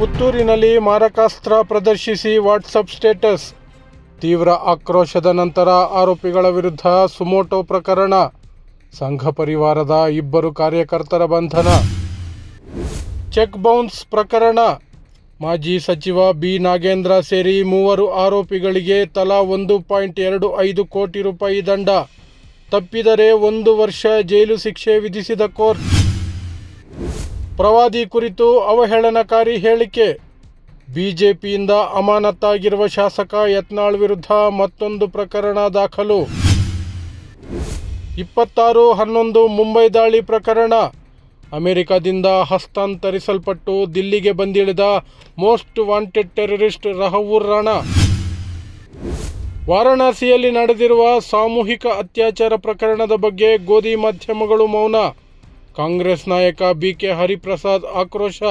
ಪುತ್ತೂರಿನಲ್ಲಿ ಮಾರಕಾಸ್ತ್ರ ಪ್ರದರ್ಶಿಸಿ WhatsApp status. ತೀವ್ರ ಆಕ್ರೋಶದ ನಂತರ ಆರೋಪಿಗಳ ವಿರುದ್ಧ ಸುಮೋಟೋ ಪ್ರಕರಣ. ಸಂಘ ಪರಿವಾರದ ಇಬ್ಬರು ಕಾರ್ಯಕರ್ತರ ಬಂಧನ. ಚೆಕ್ ಬೌನ್ಸ್ ಪ್ರಕರಣ. ಮಾಜಿ ಸಚಿವ ಬಿ ನಾಗೇಂದ್ರ ಸೇರಿ ಮೂವರು ಆರೋಪಿಗಳಿಗೆ ತಲಾ ಒಂದು ಪಾಯಿಂಟ್ ಎರಡು ಐದು ಕೋಟಿ ರೂಪಾಯಿ ದಂಡ. ತಪ್ಪಿದರೆ ಒಂದು ವರ್ಷ ಜೈಲು ಶಿಕ್ಷೆ ವಿಧಿಸಿದ ಕೋರ್ಟ್. ಪ್ರವಾದಿ ಕುರಿತು ಅವಹೇಳನಕಾರಿ ಹೇಳಿಕೆ. ಬಿಜೆಪಿಯಿಂದ ಅಮಾನತ್ತಾಗಿರುವ ಶಾಸಕ ಯತ್ನಾಳ್ ವಿರುದ್ಧ ಮತ್ತೊಂದು ಪ್ರಕರಣ ದಾಖಲು. ಇಪ್ಪತ್ತಾರು ಹನ್ನೊಂದು ಮುಂಬೈ ದಾಳಿ ಪ್ರಕರಣ. ಅಮೆರಿಕದಿಂದ ಹಸ್ತಾಂತರಿಸಲ್ಪಟ್ಟು ದಿಲ್ಲಿಗೆ ಬಂದಿಳಿದ most wanted terrorist Tahawwur Rana. ವಾರಣಾಸಿಯಲ್ಲಿ ನಡೆದಿರುವ ಸಾಮೂಹಿಕ ಅತ್ಯಾಚಾರ ಪ್ರಕರಣದ ಬಗ್ಗೆ ಗೋಧಿ ಮಾಧ್ಯಮಗಳು ಮೌನ. ಕಾಂಗ್ರೆಸ್ ನಾಯಕ ಬಿಕೆ ಹರಿಪ್ರಸಾದ್ ಆಕ್ರೋಶ